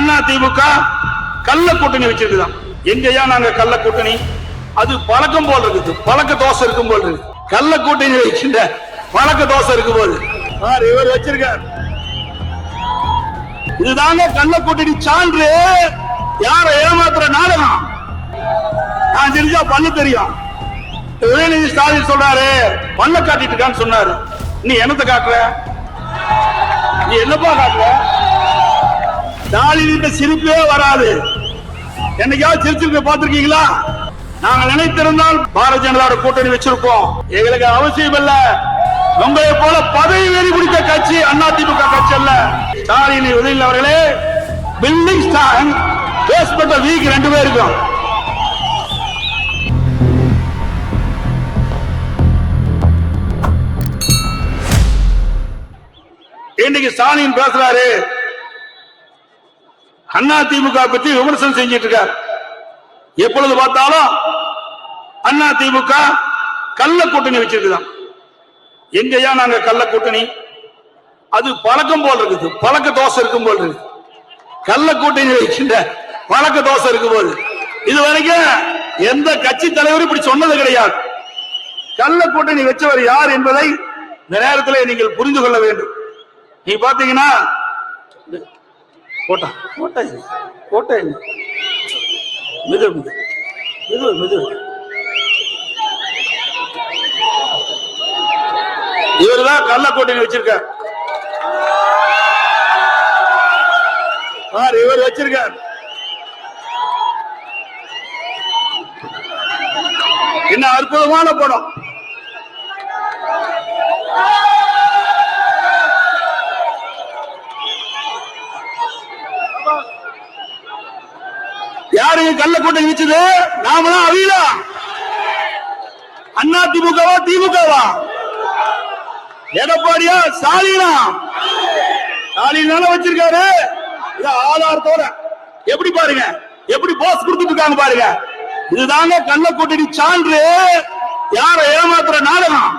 அண்ணா திமுக கள்ள கூட்டணி வச்சிருக்குதான் எங்கயா நாங்க கள்ள கூட்டணி? அது பழக்கம் போல் இருக்குது. பழக்க தோசை இருக்கும் போல் இருக்கு கள்ள கூட்டணி வைக்கின்ற பழக்க தோசை இருக்கும் போது. இவர் வச்சிருக்கார். இதுதாங்க கள்ள கூட்டணி சான்று. யார ஏமாத்துற நாடகம்? நான் தெரிஞ்சா பண்ண தெரியும். உதயநிதி ஸ்டாலின் சொல்றாரு பண்ண காட்டிட்டு இருக்கான்னு சொன்னாரு. நீ என்னத்தை காட்டுற? நீ என்னப்பா காட்டுற? ஸ்டாலின் சிரிப்பே வராது. என்னைக்காவது சிரிச்சிருக்க பாத்திருக்கீங்களா நாங்க நினைத்திருந்தால் பாரதிய ஜனதா கூட்டணி வச்சிருக்கோம் எங்களுக்கு அவசியம் இல்ல. உங்களை போல பதவி வெறி பிடித்த கட்சி அதிமுக கட்சி அல்ல. ஸ்டாலின் உதயநிதி அவர்களே பில்டிங் ஸ்டாண்ட் பேஸ்பட்ட வீக் ரெண்டு பேருக்கும். இன்னைக்கு ஸ்டாலின் பேசுறாரு. அண்ணா திமுக பற்றி விமர்சனம் செஞ்சிட்டு இருக்கார். எப்பொழுது பார்த்தாலும் அண்ணா திமுக கள்ள கூட்டணி வச்சிருக்குதான் எங்கயா நாங்க கள்ள கூட்டணி? அது பழக்கம் போல் இருக்குது. பழக்க தோசை இருக்கும் போல் இருக்கு கள்ள கூட்டணி வைக்கின்ற பழக்க தோசை இருக்கும் போது. இது வரைக்கும் எந்த கட்சி தலைவரும் இப்படி சொன்னது கிடையாது. கள்ள கூட்டணி வச்சவர் யார் என்பதை இந்த நேரத்தில் நீங்கள் புரிந்து கொள்ள வேண்டும். நீ பாத்தீங்கன்னா கோட்டா கோட்டை கோட்டை மிது மிது மிது மிது இவர்தான் தான் கூட்டணி வச்சிருக்கார். பாரு இவர் வச்சிருக்கார். என்ன அற்புதமான படம். யாருக்கு கள்ள கூட்டணி வச்சது நாமலாம் அவியலா அண்ணா திமுகவா? திமுகவா எடப்பாடியா ஸ்டாலினா? ஸ்டாலின் வச்சிருக்காரு. ஆதாரத்தோட. எப்படி பாருங்க? எப்படி போஸ் கொடுத்துட்டு இருக்காங்க பாருங்க. இதுதாங்க கள்ள கூட்டணி சான்று. யார ஏமாத்துற நாடகம்?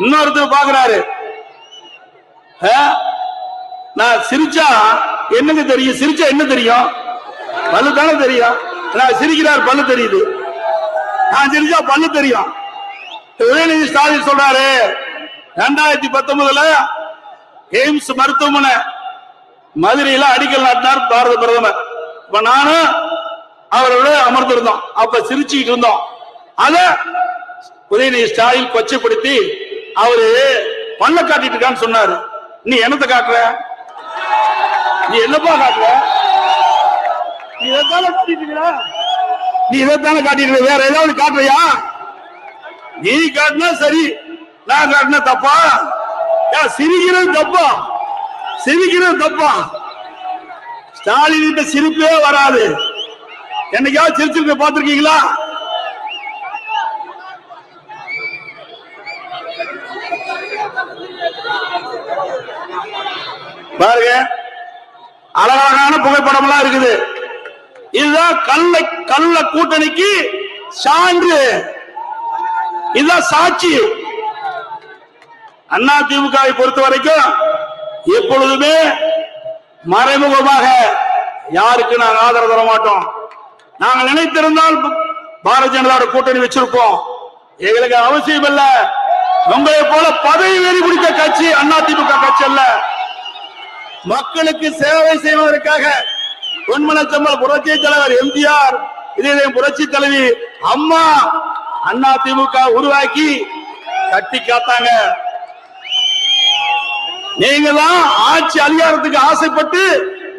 இன்னொருத்தர் பாக்குறாரு. ஆ? நான் சிரிச்சா என்னங்க தெரியும்? சிரிச்சா என்ன தெரியும்? பல்லு தானே தெரியும்? நான் சிரிக்கிறார் பல்லு தெரியுது. நான் சிரிச்சா பல்லு தெரியும். உதயநிதி ஸ்டாலின் சொல்றாரு ரெண்டாயிரத்தி பத்தொன்பதுல எய்ம்ஸ் மருத்துவமனை மதுரையில அடிக்கல் நாட்டினார் பாரத பிரதமர். இப்ப நானும் அவரோட அமர்ந்திருந்தோம். அப்ப சிரிச்சுக்கிட்டு இருந்தோம். அத உதயநிதி ஸ்டாலின் கொச்சைப்படுத்தி அவரு பல்ல காட்டிட்டு இருக்கான்னு சொன்னாரு. நீ என்னத்தை காட்டுற? நீ என்னப்பா காட்டுற? நீ இதைத்தானே காட்டிட்டு நீ இதைத்தானே காட்டிட்டு வேற ஏதாவது காட்டுறியா? நீ காட்டினா சரி நான் காட்டினா தப்பா? ஏன் சிரிக்கிறது தப்பா? சிரிக்கிறது தப்பா? ஸ்டாலின் சிரிப்பே வராது. என்னைக்காவது சிரிச்சிருக்க பாத்திருக்கீங்களா பாருங்க அழகழகான புகைப்படம் எல்லாம் இருக்குது. இதுதான் கள்ள கள்ள கூட்டணிக்கு சான்று. இதுதான் சாட்சி. அண்ணா திமுகவை பொறுத்த வரைக்கும் எப்பொழுதுமே மறைமுகமாக யாருக்கு நாங்க ஆதரவு தர மாட்டோம். நாங்க நினைத்திருந்தால் பாரதிய ஜனதாவோட கூட்டணி வச்சிருப்போம். எங்களுக்கு அவசியம் இல்ல. உங்களை போல பதவி வெறி பிடித்த கட்சி அண்ணா திமுக கட்சி அல்ல. மக்களுக்கு சேவை செய்வதற்காக பொன்மனச்சம்மல் புரட்சி தலைவர் எம்ஜிஆர் இதே புரட்சி தலைவி அம்மா அண்ணா திமுக உருவாக்கி கட்டி காத்தாங்க. நீங்க தான் ஆட்சி அதிகாரத்துக்கு ஆசைப்பட்டு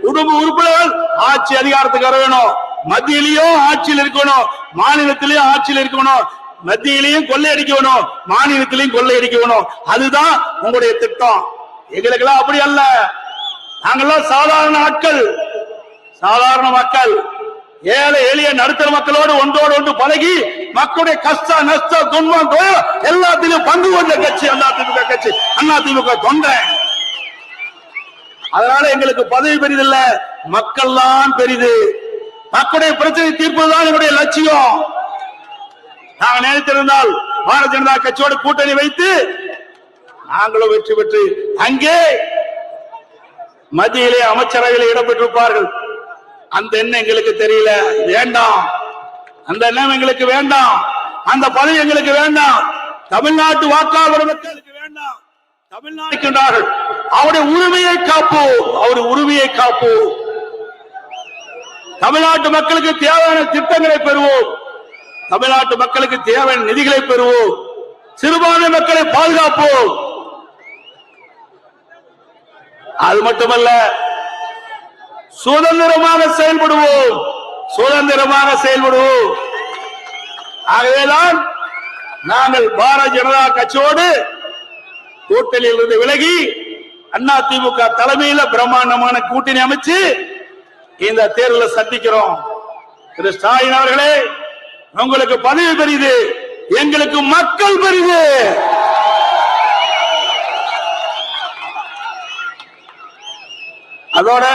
குடும்ப உறுப்பினர்கள் ஆட்சி அதிகாரத்துக்கு வர வேணும். மத்தியிலையும் ஆட்சியில் இருக்கணும் மாநிலத்திலையும் ஆட்சியில் இருக்கணும். மத்தியிலையும் கொள்ளையடிக்கணும் மாநிலத்திலையும் கொள்ளையடிக்கணும் அதுதான் உங்களுடைய திட்டம். எங்களுக்கெல்லாம் அப்படி அல்ல. நாங்கெல்லாம் சாதாரண ஆட்கள். சாதாரண மக்கள் ஏழை எளிய நடுத்தர மக்களோடு ஒன்றோடு ஒன்று பழகி மக்களுடைய கஷ்ட நஷ்ட துன்பம் எல்லாத்திலும் பங்கு கொண்ட கட்சி அண்ணா திமுக கட்சி. அண்ணா திமுக தொண்டை. அதனால எங்களுக்கு பதவி பெரிதில்ல. மக்கள் தான் பெரிது. மக்களுடைய பிரச்சனை தீர்ப்பதுதான் எங்களுடைய லட்சியம். நாங்கள் நினைத்திருந்தால் பாரதிய ஜனதா கட்சியோடு கூட்டணி வைத்து நாங்களும் வெற்றி பெற்று அங்கே மத்தியிலே அமைச்சரவையில் இடம்பெற்றிருப்பார்கள் அந்த எண்ணம் எங்களுக்கு தெரியல. வேண்டாம். அந்த எண்ணம் எங்களுக்கு வேண்டாம். அந்த பதவி எங்களுக்கு வேண்டாம். தமிழ்நாட்டு வாக்காளர் மக்களுக்கு வேண்டாம். தமிழ்நாடுக்கின்றார்கள் அவருடைய உரிமையை காப்போம். அவருடைய உரிமையை காப்போம். தமிழ்நாட்டு மக்களுக்கு தேவையான திட்டங்களை பெறுவோம். தமிழ்நாட்டு மக்களுக்கு தேவையான நிதிகளை பெறுவோம். சிறுபான்மை மக்களை பாதுகாப்போம். அது மட்டுமல்ல சுதந்திரமாக செயல்படுவோம். சுதந்திரமாக செயல்படுவோம். ஆகவேதான் நாங்கள் பாரதிய ஜனதா கட்சியோடு கூட்டணியில் இருந்து விலகி அண்ணா திமுக தலைமையில பிரம்மாண்டமான கூட்டணி அமைச்சு இந்த தேர்தலை சந்திக்கிறோம். திரு ஸ்டாலின் அவர்களே உங்களுக்கு பதவி பெரிது எங்களுக்கு மக்கள் பெரிது. அதோட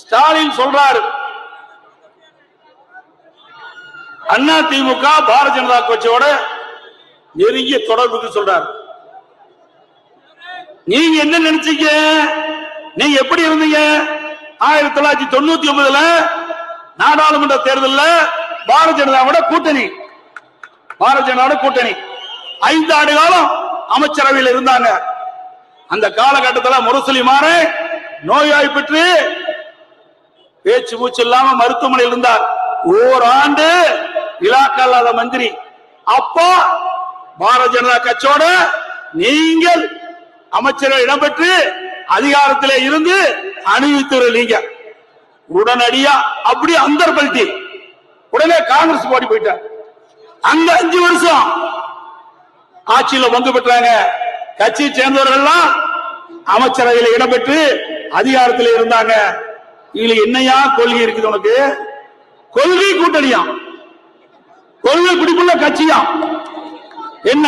ஸ்டாலின் சொல்றாரு. அண்ணா திமுக பாரதிய ஜனதா கட்சியோட நெருங்கிய தொடர்புக்கு சொல்றாரு. நீங்க என்ன நினைச்சீங்க? நீங்க எப்படி இருந்தீங்க? ஆயிரத்தி தொள்ளாயிரத்தி தொண்ணூத்தி ஒன்பதுல நாடாளுமன்ற தேர்தலில் பாரதிய ஜனதாவோட கூட்டணி. பாரதிய ஜனதாவோட கூட்டணி. ஐந்து ஆண்டு காலம் அமைச்சரவையில் இருந்தாங்க. அந்த காலகட்டத்தில் முரசொலி மாற பெற்று பேச்சு மூச்சு இல்லாம மருத்துவமனையில் இருந்தார். ஓராண்டு இலாக்கா இல்லாத மந்திரி. அப்போ பாரதிய ஜனதா கட்சியோட நீங்கள் அமைச்சர்கள் இடம்பெற்று அதிகாரத்திலே இருந்து அணிவித்துறீங்க உடனடியா அப்படி அந்தர்பல்ட்டி உடனே காங்கிரஸ் போட்டி போயிட்டார். அங்க அஞ்சு வருஷம் ஆட்சியில பங்கு பெற்றாங்க. கட்சியை சேர்ந்தவர்கள் எல்லாம் அமைச்சரவையில் இடம்பெற்று அதிகாரத்தில் இருந்தாங்க. இதுல என்னையா கொள்கை இருக்குது உனக்கு? கொள்கை கூட்டணியா? கொள்கை பிடிப்புள்ள கட்சியா? என்ன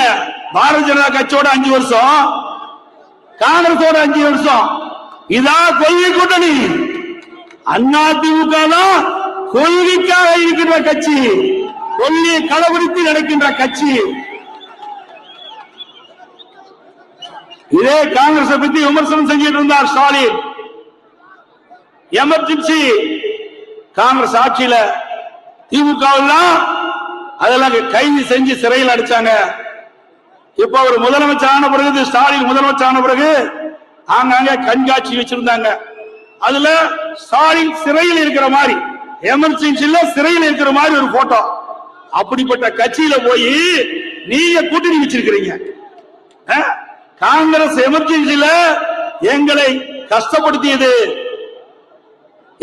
பாரதிய ஜனதா கட்சியோட அஞ்சு வருஷம்? காங்கிரஸோட அஞ்சு வருஷம்? இதான் கொள்கை கூட்டணி? அண்ணா திமுக தான் கொள்கைக்காக இருக்கின்ற கட்சி. கொள்கையை கடைபிடித்து நடக்கின்ற கட்சி. இதே காங்கிரஸ் பத்தி விமர்சனம் செஞ்சிட்டு இருந்தார் ஸ்டாலின். எமர்ஜென்சி காங்கிரஸ் ஆட்சியில திமுக அதெல்லாம் கைது செஞ்சு சிறையில் அடிச்சாங்க. இப்ப ஒரு முதலமைச்சர் ஆன பிறகு ஸ்டாலின் முதலமைச்சர் ஆன பிறகு ஆங்காங்க கண்காட்சி வச்சிருந்தாங்க. அதுல ஸ்டாலின் சிறையில் இருக்கிற மாதிரி எமர்ஜென்சில சிறையில் இருக்கிற மாதிரி ஒரு போட்டோ அப்படிப்பட்ட கட்சியில போய் நீங்க கூட்டணி வச்சிருக்கிறீங்க. காங்கிரஸ் எமர்ஜென்சில எங்களை கஷ்டப்படுத்தியது.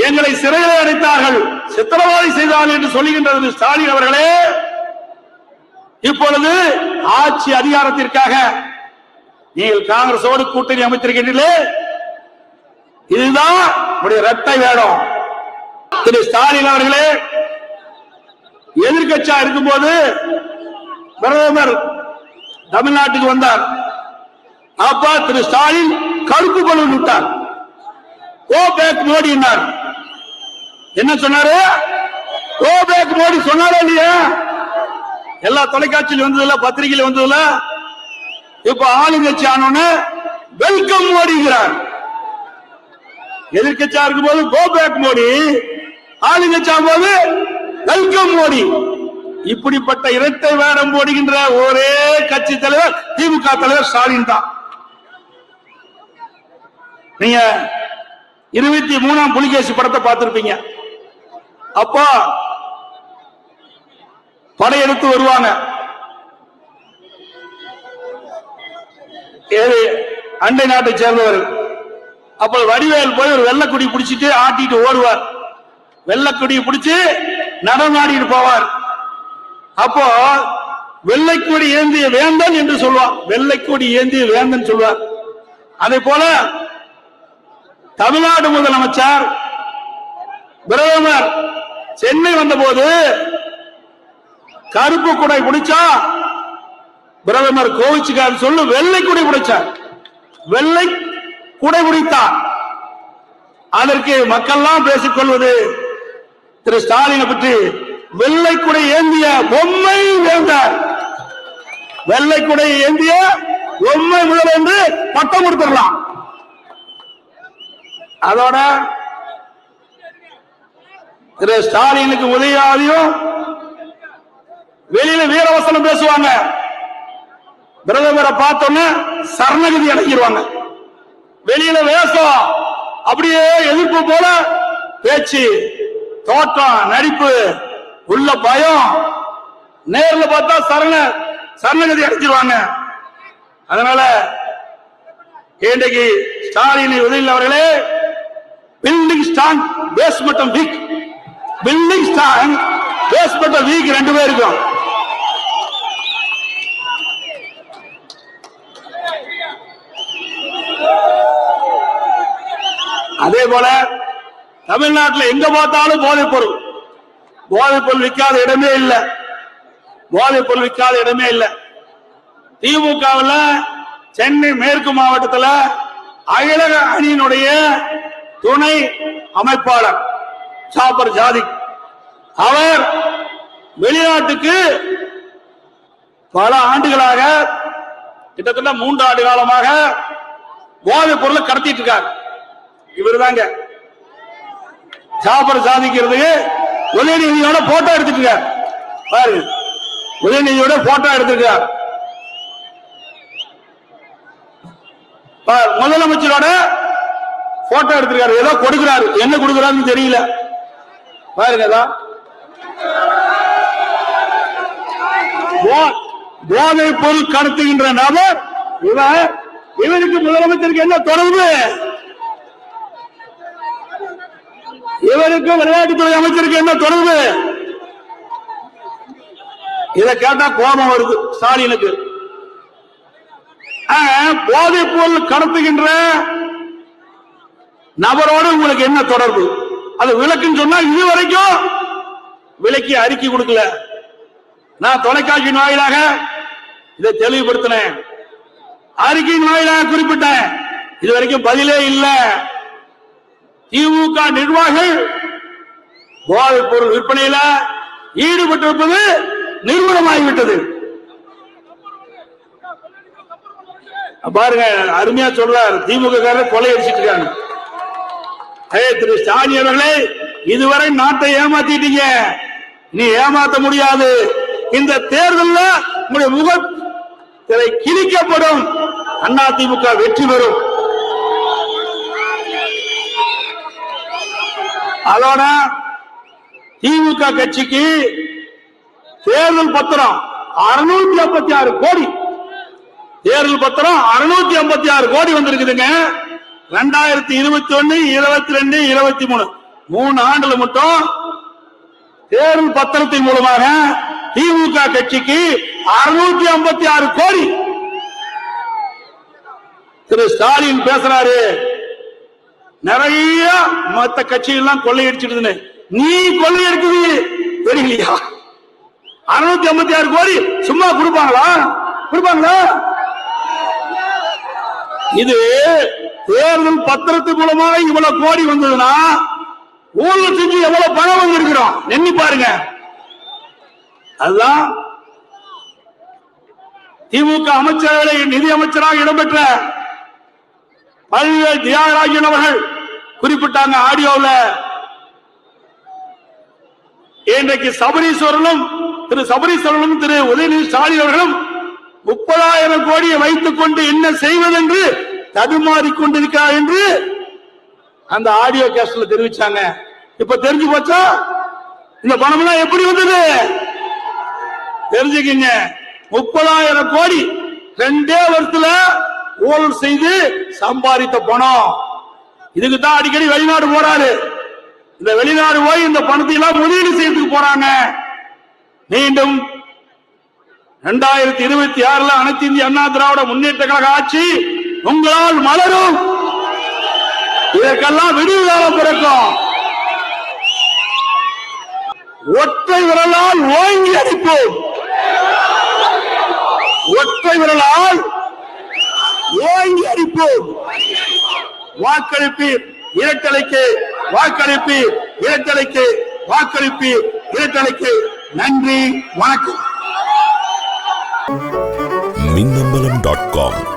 எங்களை சிறையில் அடைத்தார்கள். சித்திரவாதி செய்தார்கள் என்று சொல்லுகின்றது ஸ்டாலின் அவர்களே. இப்பொழுது ஆட்சி அதிகாரத்திற்காக நீங்கள் காங்கிரஸோடு கூட்டணி அமைத்திருக்கின்றீர்களே. இதுதான் உடைய இரட்டை வேடம். திரு ஸ்டாலின் அவர்களே எதிர்கட்சியா இருக்கும்போது பிரதமர் தமிழ்நாட்டுக்கு வந்தார். அப்பா திரு ஸ்டாலின் கருப்பு பலூன் விட்டார். ஓ பேக் மோடினார் என்ன சொன்னாரு? ஓ பேக் மோடி சொன்னாரா இல்லையா? எல்லா தொலைக்காட்சியில் வந்ததுல பத்திரிகையில் வந்ததுல. இப்ப ஆளுங்கட்சி ஆனோன்னு வெல்கம் மோடிங்கிறார். எதிர்கட்சியா இருக்கும் போது கோ பேக் மோடி. ஆளுங்கட்சி போது வெல்கம் மோடி. இப்படிப்பட்ட இரட்டை வேடம் போடுகின்ற ஒரே கட்சி தலைவர் திமுக தலைவர் ஸ்டாலின் தான். நீங்க இருபத்தி மூணாம் புலிகேசி படத்தை பார்த்திருப்பீங்க. அப்போ படையெடுத்து வருவாங்க. ஏது அண்டை நாட்டை சேர்ந்தவர். அப்ப வடிவேல் போய் ஒரு வெள்ளக்குடி பிடிச்சிட்டு ஆட்டிட்டு ஓடுவார். வெள்ளக்குடியை பிடிச்சு நடமாடிட்டு போவார். அப்போ வெள்ளைக்கொடி ஏந்திய வேந்தன் என்று சொல்வார். வெள்ளைக்கொடி ஏந்திய வேந்தன் சொல்வார். அதே போல தமிழ்நாடு முதலமைச்சர் பிரதமர் சென்னை வந்தபோது கருப்பு குடை குடிச்சா பிரதமர் கோவிச்சுக்கார் சொல்லு வெள்ளை குடை குடிச்சார் வெள்ளை குடை குடித்தார் அதற்கு மக்கள்லாம் பேசிக் கொள்வது திரு ஸ்டாலினை பற்றி வெள்ளை குடை ஏந்திய பொம்மை வேந்தார் வெள்ளை குடை ஏந்திய பொம்மை முதல் என்று பட்டம் கொடுத்துடலாம். அதோட திரு ஸ்டாலினுக்கு உதயாதியும் வெளியில வீரவசனம் பேசுவாங்க. பிரதமரை பார்த்தோன்னே சரணகதி அடைஞ்சிருவாங்க. வெளியில வேஷம் அப்படியே எதிர்ப்பு போல பேச்சு தோற்றம் நடிப்பு உள்ள பயம் நேர்ல பார்த்தா சரண சரணகதி அடைஞ்சிருவாங்க. அதனால இன்றைக்கு ஸ்டாலின் உதவியில் அவர்களே பில்டிங் ஸ்ட்ராங் பேஸ் மட்டும் வீக் பில்லிங் ஸ்டாங் பேஸ்பட்ட வீக் ரெண்டு பேருக்கும். அதே போல தமிழ்நாட்டில் எங்க பார்த்தாலும் போதைப் பொருள் போதைப் பொருள் விற்காத இடமே இல்லை. போதைப் பொருள் விற்காத இடமே இல்லை. திமுகவில் சென்னை மேற்கு மாவட்டத்தில் அகிலக அணியினுடைய துணை அமைப்பாளர். சாப்பர் ஜாதி. அவர் வெளிநாட்டுக்கு பல ஆண்டுகளாக கிட்டத்தட்ட மூன்று ஆண்டு காலமாக போதைப் பொருளை கடத்திட்டு இருக்காரு. இவர் தாங்க ஜாபர் சாதிக்கிறது உதயநிதியோட போட்டோ எடுத்துட்டு பாருங்க உதயநிதியோட போட்டோ எடுத்திருக்கார். முதலமைச்சரோட போட்டோ எடுத்திருக்காரு. ஏதோ கொடுக்கிறாரு. என்ன கொடுக்கிறாருன்னு தெரியல. பாருங்க போதை பொருள் கடத்துகின்ற நபர் இவர் இவருக்கு முதலமைச்சருக்கு என்ன தொடர்பு? இவருக்கு விளையாட்டுத்துறை அமைச்சருக்கு என்ன தொடர்பு? இதை கேட்டா கோபம் வருது ஸ்டாலினுக்கு. போதைப் பொருள் கடத்துகின்ற நபரோடு உங்களுக்கு என்ன தொடர்பு? அது விளக்குன்னு சொன்னா இது வரைக்கும் விலக்கி அறிக்கை கொடுக்கல. நான் தொலைக்காட்சியின் வாயிலாக இதை தெளிவுபடுத்தினேன். அறிக்கையின் வாயிலாக குறிப்பிட்டேன். இது வரைக்கும் பதிலே இல்லை. திமுக நிர்வாகிகள் போதைப் பொருள் விற்பனையில ஈடுபட்டிருப்பது நிறுவனமாகிவிட்டது பாருங்க அருமையா சொல்றார். திமுக கொலை அடிச்சிட்டு இருக்காங்க. திரு ஸ்டாலின் அவர்களே இதுவரை நாட்டை ஏமாத்திட்டீங்க. நீ ஏமாத்த முடியாது. இந்த தேர்தல்ல உங்களுடைய முகத்திரை கிழிக்கப்படும். அண்ணா திமுக வெற்றி பெறும். அதோட திமுக கட்சிக்கு தேர்தல் பத்திரம் அறுநூத்தி ஐம்பத்தி ஆறு கோடி. தேர்தல் பத்திரம் அறுநூத்தி ஐம்பத்தி ஆறு கோடி வந்திருக்குதுங்க. ரெண்டாயிரத்தி இருபத்தி ஒன்னு இருபத்தி ரெண்டு இருபத்தி மூணு. மூணு ஆண்டுல மட்டும் தேர்தல் பத்திரத்தின் மூலமாக திமுக கட்சிக்கு அறுநூத்தி ஐம்பத்தி ஆறு கோடி. திரு ஸ்டாலின் பேசுறாரு. நிறைய மத்த கட்சிகள்லாம் கொள்ளையடிச்சிடுதுன்னு. நீ கொள்ளையடிக்குது தெரியலையா அறுநூத்தி ஐம்பத்தி ஆறு கோடி சும்மா கொடுப்பாங்களா? கொடுப்பாங்களா? இது தேர்தல் பத்திரத்து மூலமாக இவ்வளவு கோடி வந்ததுன்னா ஊழல் செஞ்சு எவ்வளவு பணம் வந்திருக்கிறோம்? எண்ணி பாருங்க. அதுதான் திமுக அமைச்சரவை நிதி அமைச்சராக இடம்பெற்ற பல்வேறு தியாகராஜன் அவர்கள் குறிப்பிட்டாங்க ஆடியோவில். இன்றைக்கு சபரீஸ்வரனும் திரு சபரீஸ்வரனும் திரு உதயநிதி ஸ்டாலின் அவர்களும் முப்பதாயிரம் கோடியை வைத்துக் கொண்டு என்ன செய்வதென்று தடுமாறி கொண்டிருக்கிறார் என்று அந்த ஆடியோ கேஸ்ட்ல தெரிவிச்சாங்க. இப்ப தெரிஞ்சு போச்சா? இந்த பணம் எல்லாம் எப்படி வந்தது? தெரிஞ்சுக்கிங்க. முப்பதாயிரம் கோடி ரெண்டே வருஷத்துல ஊழல் செய்து சம்பாதித்த பணம். இதுக்கு தான் அடிக்கடி வெளிநாடு போறாரு. இந்த வெளிநாடு போய் இந்த பணத்தை எல்லாம் முதலீடு செய்யறதுக்கு போறாங்க. மீண்டும் இரண்டாயிரத்தி இருபத்தி ஆறுல அனைத்து இந்திய அண்ணா திராவிட முன்னேற்ற கழக ஆட்சி உங்களால் மலரும். இதற்கெல்லாம் விடுதலை பிறக்கும். ஒற்றை விரலால் ஓங்கி அடிப்போம். ஒற்றை விரலால் ஓங்கி அடிப்போம். வாக்களிப்பீர் இரட்டலைக்கு வாக்களிப்பீர் இரட்டலைக்கு வாக்களிப்பீர் இரட்டலைக்கு நன்றி வணக்கம். Minnambalam dot com